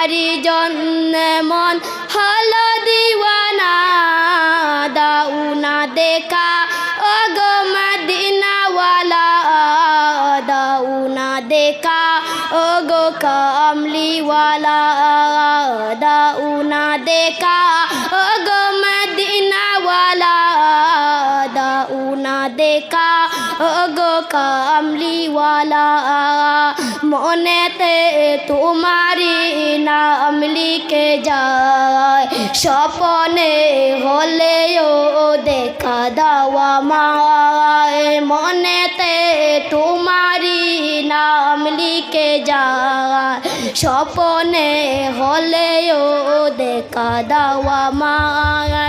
তোমারি জন্মে মন হল দিওয়ানা দাও না দেখা। ও গো মদিনাওয়ালা দাও না দেখা। ও গো কামলিওয়ালা দাও না দেখা। ও देखा गो का अमली वाला। मोने ते तुम्हारी ना अमली के जाए। सपने होले यो देखा, दावा माए। मोने ते तुम्हारी ना अमली के जाए। सपने होले यो देखा, दावा माए।